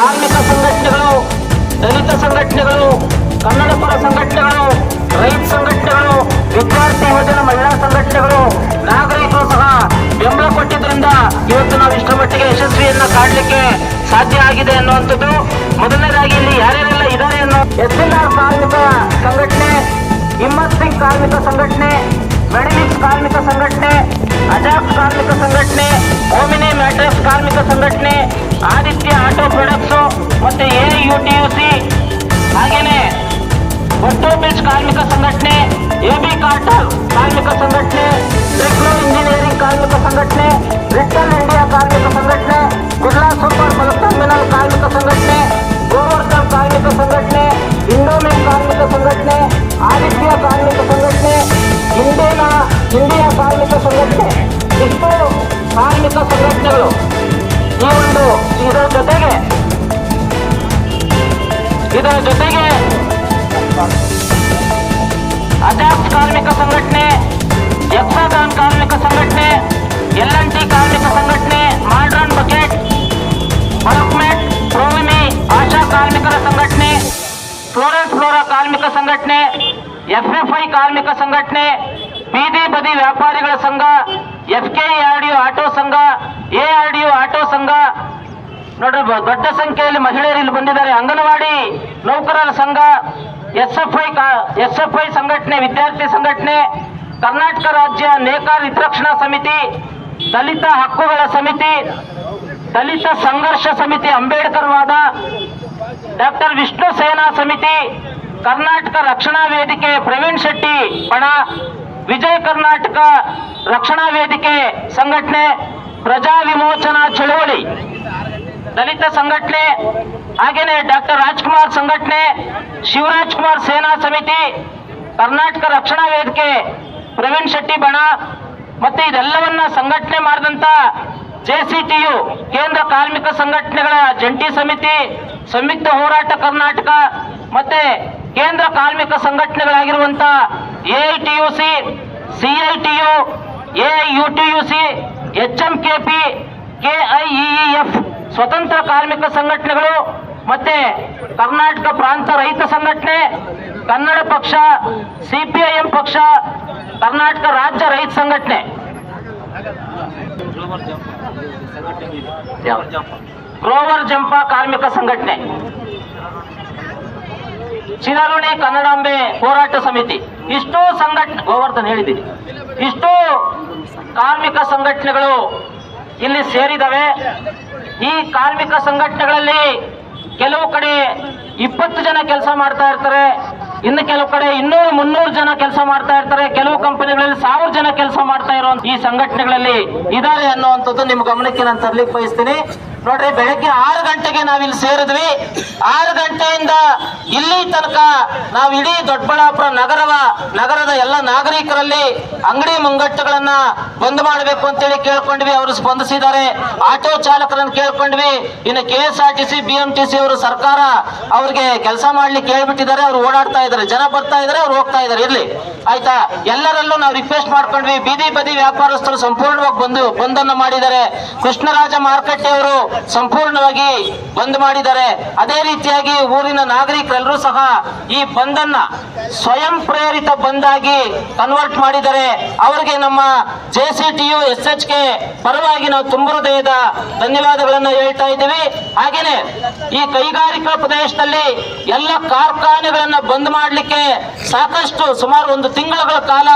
ಕಾರ್ಮಿಕ ಸಂಘಟನೆಗಳು, ದಲಿತ ಸಂಘಟನೆಗಳು ಕನ್ನಡ ಪರ ಸಂಘಟನೆಗಳು, ರೈತ ಸಂಘಟನೆಗಳು, ವಿದ್ಯಾರ್ಥಿ ಯುವಜನ ಮಹಿಳಾ ಸಂಘಟನೆಗಳು, ನಾಗರಿಕರು ಸಹ ಬೆಂಬಲ ಕೊಟ್ಟಿದ್ದರಿಂದ ಇವತ್ತು ನಾವು ಇಷ್ಟರ ಮಟ್ಟಿಗೆ ಯಶಸ್ವಿಯನ್ನು ಕಾಣಲಿಕ್ಕೆ ಸಾಧ್ಯ ಆಗಿದೆ ಅನ್ನುವಂಥದ್ದು. ಮೊದಲನೇದಾಗಿ ಇಲ್ಲಿ ಯಾರ್ಯಾರೆಲ್ಲ ಇದ್ದಾರೆ ಅನ್ನೋ ಎಸ್ ಎಲ್ ಆರ್ ಕಾರ್ಮಿಕ ಸಂಘಟನೆ, ಹಿಮ್ಮತ್ ಸಿಂಗ್ ಕಾರ್ಮಿಕ ಸಂಘಟನೆ ಮೆಡಿಲಿಕ್ಸ್ ಕಾರ್ಮಿಕ ಸಂಘಟನೆ ಅಜಾಕ್ ಕಾರ್ಮಿಕ ಸಂಘಟನೆ, ಓಮಿನಿ ಮ್ಯಾಟ್ರಸ್ ಕಾರ್ಮಿಕ ಸಂಘಟನೆ ಆದಿತ್ಯ ಆಟೋ ಪ್ರೊಡಕ್ಟ್ಸು ಮತ್ತು A U T U C ಹಾಗೇನೆ ಒಟ್ಟೋಬಿಲ್ಸ್ ಕಾರ್ಮಿಕ ಸಂಘಟನೆ ಎ ಬಿ ಕಾರ್ಟಲ್ ಕಾರ್ಮಿಕ ಸಂಘಟನೆ ಟೆಕ್ನೋ ಇಂಜಿನಿಯರಿಂಗ್ ಕಾರ್ಮಿಕ ಸಂಘಟನೆ ಬ್ರಿಟನ್ ಇಂಡಿಯಾ ಕಾರ್ಮಿಕ ಸಂಘಟನೆ ಈ ಒಂದು, ಇದರ ಜೊತೆಗೆ. ಇದರ ಜೊತೆಗೆ. ಅಜಾಕ್ಸ್ ಕಾರ್ಮಿಕ ಸಂಘಟನೆ ಎಕ್ಸಾಗಾನ್ ಕಾರ್ಮಿಕ ಸಂಘಟನೆ, ಎಲ್ ಎನ್ ಕಾರ್ಮಿಕ ಸಂಘಟನೆ ಮಾಡ್ರನ್ ಬಕೆಟ್ ಬಲ್ಕ್ಮೆಟ್ ಪ್ರೋವಿಮಿ ಆಶಾ ಕಾರ್ಮಿಕರ ಸಂಘಟನೆ, ಫ್ಲೋರೆನ್ಸ್ ಫ್ಲೋರಾ ಕಾರ್ಮಿಕ ಸಂಘಟನೆ ಎಫ್ಎಫ್ಐ ಕಾರ್ಮಿಕ ಸಂಘಟನೆ, ಬೀದಿ ಬದಿ ವ್ಯಾಪಾರಿಗಳ ಸಂಘ, ಎಫ್ ಕೆ ಆರ್ ಆಟೋ ಸಂಘ ಎ ಆರ್ ಡಿ ಆಟೋ ಸಂಘ ನೋಡ್ರಿ ದೊಡ್ಡ ಸಂಖ್ಯೆಯಲ್ಲಿ ಮಹಿಳೆಯರು ಇಲ್ಲಿ ಬಂದಿದ್ದಾರೆ. ಅಂಗನವಾಡಿ ನೌಕರರ ಸಂಘ S F I S F I ಸಂಘಟನೆ, ವಿದ್ಯಾರ್ಥಿ ಸಂಘಟನೆ, ಕರ್ನಾಟಕ ರಾಜ್ಯ ನೇಕಾರ ಹಿತರಕ್ಷಣಾ ಸಮಿತಿ, ದಲಿತ ಹಕ್ಕುಗಳ ಸಮಿತಿ, ದಲಿತ ಸಂಘರ್ಷ ಸಮಿತಿ ಅಂಬೇಡ್ಕರ್ ವಾದ ಡಾಕ್ಟರ್ ವಿಷ್ಣು ಸೇನಾ ಸಮಿತಿ, ಕರ್ನಾಟಕ ರಕ್ಷಣಾ ವೇದಿಕೆ, ಪ್ರವೀಣ್ ಶೆಟ್ಟಿ ಪಣ, ವಿಜಯ ಕರ್ನಾಟಕ ರಕ್ಷಣಾ ವೇದಿಕೆ ಸಂಘಟನೆ ಪ್ರಜಾ ವಿಮೋಚನಾ ಚಳವಳಿ. ದಲಿತ ಸಂಘಟನೆ, ಹಾಗೇನೆ ಡಾಕ್ಟರ್ ರಾಜ್ಕುಮಾರ್ ಸಂಘಟನೆ, ಶಿವರಾಜ್ ಕುಮಾರ್ ಸೇನಾ ಸಮಿತಿ, ಕರ್ನಾಟಕ ರಕ್ಷಣಾ ವೇದಿಕೆ, ಪ್ರವೀಣ್ ಶೆಟ್ಟಿ ಬಣ ಮತ್ತೆ ಇದೆಲ್ಲವನ್ನ ಸಂಘಟನೆ ಮಾಡಿದಂತ ಜೆಸಿಟಿಯು ಕೇಂದ್ರ ಕಾರ್ಮಿಕ ಸಂಘಟನೆಗಳ ಜಂಟಿ ಸಮಿತಿ, ಸಂಯುಕ್ತ ಹೋರಾಟ ಕರ್ನಾಟಕ ಮತ್ತೆ ಕೇಂದ್ರ ಕಾರ್ಮಿಕ ಸಂಘಟನೆಗಳಾಗಿರುವಂತ AITUC CITU AIUTUC H M K P KIEF ಸ್ವತಂತ್ರ ಕಾರ್ಮಿಕ ಸಂಘಟನೆಗಳು ಮತ್ತೆ ಕರ್ನಾಟಕ ಪ್ರಾಂತ ರೈತ ಸಂಘಟನೆ, ಕನ್ನಡ ಪಕ್ಷ, ಸಿಪಿಐಎಂ ಪಕ್ಷ, ಕರ್ನಾಟಕ ರಾಜ್ಯ ರೈತ ಸಂಘಟನೆ. ಗ್ರೋವರ್ ಜಂಪ ಕಾರ್ಮಿಕ ಸಂಘಟನೆ. ಚಿರಋಣಿ ಕನ್ನಡಾಂಬೆ ಹೋರಾಟ ಸಮಿತಿ. ಇಷ್ಟೋ ಸಂಘಟನೆ ಗೋವರ್ಧನ್ ಹೇಳಿದ್ದೀನಿ. ಇಷ್ಟೋ ಕಾರ್ಮಿಕ ಸಂಘಟನೆಗಳು ಇಲ್ಲಿ ಸೇರಿದವೆ. ಈ ಕಾರ್ಮಿಕ ಸಂಘಟನೆಗಳಲ್ಲಿ ಕೆಲವು ಕಡೆ ಇಪ್ಪತ್ತು ಜನ ಕೆಲಸ ಮಾಡ್ತಾ ಇರ್ತಾರೆ. ಇನ್ನು ಕೆಲವು ಕಡೆ ಇನ್ನೂರು ಮುನ್ನೂರು ಜನ ಕೆಲಸ ಮಾಡ್ತಾ ಇರ್ತಾರೆ. ಕೆಲವು ಕಂಪನಿಗಳಲ್ಲಿ ಸಾವಿರ ಜನ ಕೆಲಸ ಮಾಡ್ತಾ ಇರೋ ಈ ಸಂಘಟನೆಗಳಲ್ಲಿ ಇದಾರೆ ಅನ್ನುವಂಥದ್ದು ನಿಮ್ಮ ಗಮನಕ್ಕೆ ನಾನು ತರ್ಲಿಕ್ಕೆ ಬಯಸ್ತೀನಿ. ನೋಡ್ರಿ, ಬೆಳಗ್ಗೆ ಆರು ಗಂಟೆಗೆ ನಾವಿಲ್ಲಿ ಸೇರಿದ್ವಿ. ಆರು ಗಂಟೆಯಿಂದ ಇಲ್ಲಿ ತನಕ ನಾವು ಇಡೀ ದೊಡ್ಡಬಳ್ಳಾಪುರ ನಗರವ, ನಗರದ ಎಲ್ಲ ನಾಗರಿಕರಲ್ಲಿ ಅಂಗಡಿ ಮುಂಗಟ್ಟುಗಳನ್ನ ಬಂದ್ ಮಾಡಬೇಕು ಅಂತೇಳಿ ಕೇಳ್ಕೊಂಡ್ವಿ. ಅವರು ಸ್ಪಂದಿಸಿದ್ದಾರೆ. ಆಟೋ ಚಾಲಕರನ್ನು ಕೇಳ್ಕೊಂಡ್ವಿ. ಇನ್ನು K S R T C, B M T C ಅವರು ಸರ್ಕಾರ ಅವ್ರಿಗೆ ಕೆಲಸ ಮಾಡ್ಲಿಕ್ಕೆ ಹೇಳ್ಬಿಟ್ಟಿದ್ದಾರೆ. ಅವ್ರು ಓಡಾಡ್ತಾ ಜನ ಬರ್ತಾ ಇದ್ದಾರೆ, ಅವ್ರು ಹೋಗ್ತಾ ಇದ್ದಾರೆ. ಇರ್ಲಿ. ಆಯ್ತಾ? ಎಲ್ಲರಲ್ಲೂ ನಾವು ರಿಕ್ವೆಸ್ಟ್ ಮಾಡ್ಕೊಂಡ್ವಿ. ಬೀದಿ ಬದಿ ವ್ಯಾಪಾರಸ್ಥರು ಸಂಪೂರ್ಣವಾಗಿ ಬಂದು, ಬಂದನ್ನು ಮಾಡಿದ್ದಾರೆ. ಕೃಷ್ಣರಾಜ ಮಾರುಕಟ್ಟೆಯವರು ಸಂಪೂರ್ಣವಾಗಿ ಬಂದ್ ಮಾಡಿದ್ದಾರೆ. ಅದೇ ರೀತಿಯಾಗಿ ಊರಿನ ನಾಗರಿಕರೆಲ್ಲರೂ ಸಹ ಈ ಬಂದನ್ನ ಸ್ವಯಂ ಪ್ರೇರಿತ ಬಂದಾಗಿ ಕನ್ವರ್ಟ್ ಮಾಡಿದ್ದಾರೆ. ಅವರಿಗೆ ನಮ್ಮ J C T U, S H K ಪರವಾಗಿ ನಾವು ತುಂಬ ಹೃದಯದ ಧನ್ಯವಾದಗಳನ್ನ ಹೇಳ್ತಾ ಇದ್ದೀವಿ. ಹಾಗೇನೆ ಈ ಕೈಗಾರಿಕಾ ಪ್ರದೇಶದಲ್ಲಿ ಎಲ್ಲ ಕಾರ್ಖಾನೆಗಳನ್ನ ಬಂದ್ ಮಾಡಲಿಕ್ಕೆ ಸಾಕಷ್ಟು ಸುಮಾರು ಒಂದು ತಿಂಗಳುಗಳ ಕಾಲ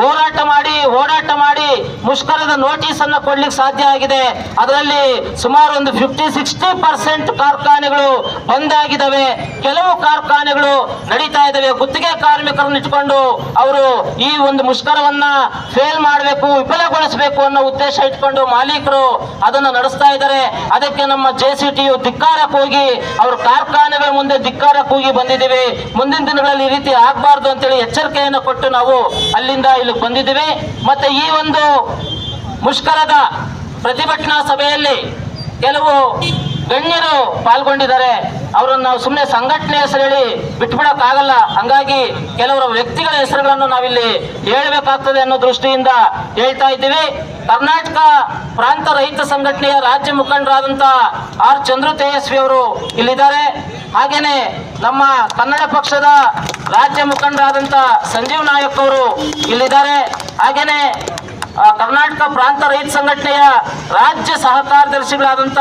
ಹೋರಾಟ ಮಾಡಿ, ಓಡಾಟ ಮಾಡಿ ಮುಷ್ಕರದ ನೋಟಿಸ್ ಅನ್ನ ಕೊಡ್ಲಿಕ್ಕೆ ಸಾಧ್ಯ ಆಗಿದೆ. ಅದರಲ್ಲಿ ಸುಮಾರು ಒಂದು ಫಿಫ್ಟಿ ಸಿಕ್ಸ್ಟಿ ಪರ್ಸೆಂಟ್ ಕಾರ್ಖಾನೆಗಳು ಬಂದ್ ಆಗಿದ್ದಾವೆ ಕೆಲವು ಕಾರ್ಖಾನೆಗಳು ನಡೀತಾ ಇದಾವೆ. ಗುತ್ತಿಗೆ ಕಾರ್ಮಿಕರನ್ನು ಇಟ್ಕೊಂಡು ಅವರು ಈ ಒಂದು ಮುಷ್ಕರವನ್ನ ಫೇಲ್ ಮಾಡಬೇಕು, ವಿಫಲಗೊಳಿಸಬೇಕು ಅನ್ನೋ ಉದ್ದೇಶ ಇಟ್ಕೊಂಡು ಮಾಲೀಕರು ಅದನ್ನು ನಡೆಸ್ತಾ ಇದ್ದಾರೆ ಅದಕ್ಕೆ ನಮ್ಮ ಜೆ ಸಿ ಟಿಯು ಕೂಗಿ ಹೋಗಿ, ಅವ್ರ ಕಾರ್ಖಾನೆಗಳ ಮುಂದೆ ಧಿಕ್ಕಾರ ಹೋಗಿ ಬಂದಿದ್ದೀವಿ. ಮುಂದಿನ ದಿನಗಳಲ್ಲಿ ಈ ರೀತಿ ಆಗಬಾರ್ದು ಅಂತೇಳಿ ಎಚ್ಚರಿಕೆಯನ್ನು ಕೊಟ್ಟು ನಾವು ಅಲ್ಲಿಂದ ಇಲ್ಲಿಗೆ ಬಂದಿದ್ದೀವಿ. ಮತ್ತೆ ಈ ಒಂದು ಮುಷ್ಕರದ ಪ್ರತಿಭಟನಾ ಸಭೆಯಲ್ಲಿ ಕೆಲವು ಗಣ್ಯರು ಪಾಲ್ಗೊಂಡಿದ್ದಾರೆ. ಅವರನ್ನು ನಾವು ಸುಮ್ಮನೆ ಸಂಘಟನೆ ಹೆಸರು ಹೇಳಿ ಬಿಟ್ಬಿಡಕ್ಕಾಗಲ್ಲ. ಹಂಗಾಗಿ ಕೆಲವರ ವ್ಯಕ್ತಿಗಳ ಹೆಸರುಗಳನ್ನು ನಾವಿಲ್ಲಿ ಹೇಳಬೇಕಾಗ್ತದೆ ಅನ್ನೋ ದೃಷ್ಟಿಯಿಂದ ಹೇಳ್ತಾ ಇದ್ದೀವಿ. ಕರ್ನಾಟಕ ಪ್ರಾಂತ ರೈತ ಸಂಘಟನೆಯ ರಾಜ್ಯ ಮುಖಂಡರಾದಂಥ ಆರ್ ಚಂದ್ರು ತೇಜಸ್ವಿ ಅವರು ಇಲ್ಲಿದ್ದಾರೆ. ಹಾಗೇನೆ ನಮ್ಮ ಕನ್ನಡ ಪಕ್ಷದ ರಾಜ್ಯ ಮುಖಂಡರಾದಂಥ ಸಂಜೀವ್ ನಾಯಕ್ ಅವರು ಇಲ್ಲಿದ್ದಾರೆ. ಹಾಗೇನೆ ಕರ್ನಾಟಕ ಪ್ರಾಂತ ರೈತ ಸಂಘಟನೆಯ ರಾಜ್ಯ ಸಹ ಕಾರ್ಯದರ್ಶಿಗಳಾದಂಥ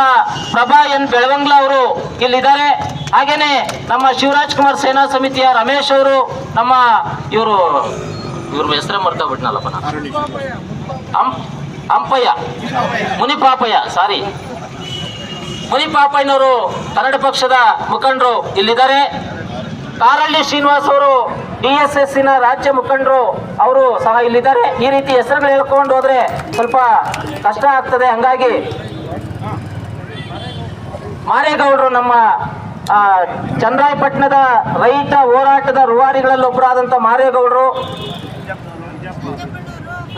ಪ್ರಭಾ ಎನ್ ಬೆಳವಂಗ್ಲ ಅವರು ಇಲ್ಲಿದ್ದಾರೆ. ಹಾಗೇನೆ, ನಮ್ಮ ಶಿವರಾಜ್ ಕುಮಾರ್ ಸೇನಾ ಸಮಿತಿಯ ರಮೇಶ್ ಅವರು, ನಮ್ಮ ಇವರು, ಇವ್ರ ಹೆಸರೇ ಮರ್ತೋಗ್ಬಿಟ್ನಲ್ಲಪ್ಪ ನಾನು. ಅಂಪಯ್ಯ ಮುನಿಪಾಪಯ್ಯ, ಸಾರಿ. ಮುನಿಪಾಪಯ್ಯನವರು ಕನ್ನಡ ಪಕ್ಷದ ಮುಖಂಡರು ಇಲ್ಲಿದ್ದಾರೆ. ಕಾರಳ್ಳಿ ಶ್ರೀನಿವಾಸ್ ಅವರು ಡಿ ಎಸ್ ಎಸ್ನ ರಾಜ್ಯ ಮುಖಂಡರು, ಅವರು ಸಹ ಇಲ್ಲಿದ್ದಾರೆ. ಈ ರೀತಿ ಹೆಸರುಗಳು ಹೇಳ್ಕೊಂಡು ಹೋದ್ರೆ ಸ್ವಲ್ಪ ಕಷ್ಟ ಆಗ್ತದೆ. ಹಂಗಾಗಿ ಮಾರೇಗೌಡರು ನಮ್ಮ ಚಂದ್ರಾಯಪಟ್ಟಣದ ರೈತ ಹೋರಾಟದ ರೂವಾರಿಗಳಲ್ಲಿ ಒಬ್ಬರಾದಂಥ ಮಾರೇಗೌಡರು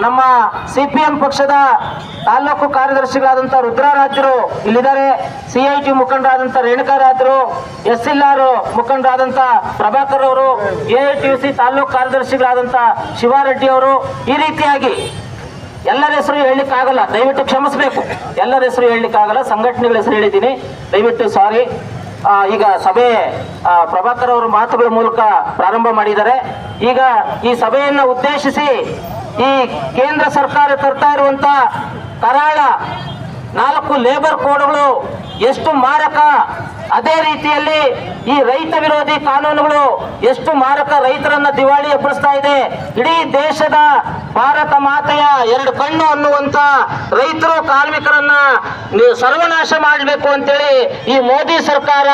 ನಮ್ಮ ಸಿ ಪಿ ಎಂ ಪಕ್ಷದ ತಾಲೂಕು ಕಾರ್ಯದರ್ಶಿಗಳಾದಂಥ ರುದ್ರಾರಾಜರು ಇಲ್ಲಿದ್ದಾರೆ. ಸಿ ಐ ಟಿ ಮುಖಂಡರಾದಂಥ ರೇಣುಕಾರಾಜರು ಎಸ್ ಎಲ್ ಆರ್ ಮುಖಂಡರಾದಂಥ ಪ್ರಭಾಕರ್ ಅವರು ಎ ಐ ಟಿ ಸಿ ತಾಲೂಕು ಕಾರ್ಯದರ್ಶಿಗಳಾದಂಥ ಶಿವಾರೆಡ್ಡಿ ಅವರು ಈ ರೀತಿಯಾಗಿ ಎಲ್ಲರ ಹೆಸರು ಹೇಳಲಿಕ್ಕಾಗಲ್ಲ. ದಯವಿಟ್ಟು ಕ್ಷಮಿಸಬೇಕು. ಎಲ್ಲರ ಹೆಸರು ಹೇಳಲಿಕ್ಕಾಗಲ್ಲ. ಸಂಘಟನೆಗಳ ಹೆಸರು ಹೇಳಿದ್ದೀನಿ. ದಯವಿಟ್ಟು ಸಾರಿ. ಈಗ ಸಭೆ ಪ್ರಭಾಕರ್ ಅವರು ಮಾತುಗಳ ಮೂಲಕ ಪ್ರಾರಂಭ ಮಾಡಿದ್ದಾರೆ. ಈಗ ಈ ಸಭೆಯನ್ನು ಉದ್ದೇಶಿಸಿ ಈ ಕೇಂದ್ರ ಸರ್ಕಾರ ತರ್ತಾ ಇರುವಂತ ಕರಾಳ ನಾಲ್ಕು ಲೇಬರ್ ಕೋಡ್ಗಳು ಎಷ್ಟು ಮಾರಕ? ಅದೇ ರೀತಿಯಲ್ಲಿ ಈ ರೈತ ವಿರೋಧಿ ಕಾನೂನುಗಳು ಎಷ್ಟು ಮಾರಕ ರೈತರನ್ನ ದಿವಾಳಿ ಎಬ್ಬರಿಸ್ತಾ ಇದೆ? ಇಡೀ ದೇಶದ ಭಾರತ ಮಾತೆಯ ಎರಡು ಕಣ್ಣು ಅನ್ನುವಂತ ರೈತರು, ಕಾರ್ಮಿಕರನ್ನ ಸರ್ವನಾಶ ಮಾಡಬೇಕು ಅಂತೇಳಿ ಈ ಮೋದಿ ಸರ್ಕಾರ,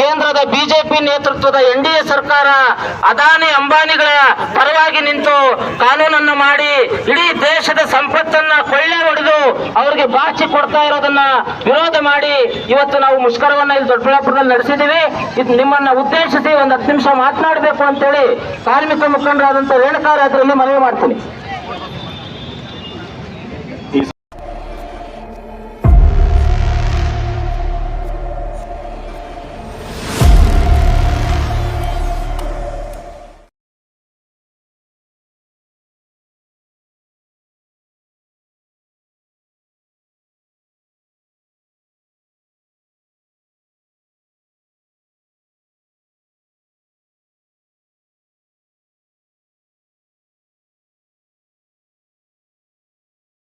ಕೇಂದ್ರದ ಬಿಜೆಪಿ ನೇತೃತ್ವದ ಎನ್ ಡಿ ಎ ಸರ್ಕಾರ, ಅದಾನಿ ಅಂಬಾನಿಗಳ ಪರವಾಗಿ ನಿಂತು ಕಾನೂನನ್ನು ಮಾಡಿ ಇಡೀ ದೇಶದ ಸಂಪತ್ತನ್ನ ಕೊಳ್ಳೆ ಹೊಡೆದು ಅವರಿಗೆ ಬಾಚಿ ಕೊಡ್ತಾ ಇರೋದನ್ನ ವಿರೋಧ ಮಾಡಿ ಇವತ್ತು ನಾವು ಮುಷ್ಕರವನ್ನ ಇಲ್ಲಿ ದೊಡ್ಡಬಳ್ಳಾಪುರದಲ್ಲಿ ನಡೆಸಿದೀವಿ ಇದು ನಿಮ್ಮನ್ನ ಉದ್ದೇಶಿಸಿ ಒಂದು ಹತ್ತು ನಿಮಿಷ ಮಾತನಾಡಬೇಕು ಅಂತೇಳಿ ಕಾರ್ಮಿಕ ಮುಖಂಡರಾದಂಥ ರೇಣುಕಾರಾಜರಲ್ಲಿ ಮನವಿ ಮಾಡ್ತೀನಿ.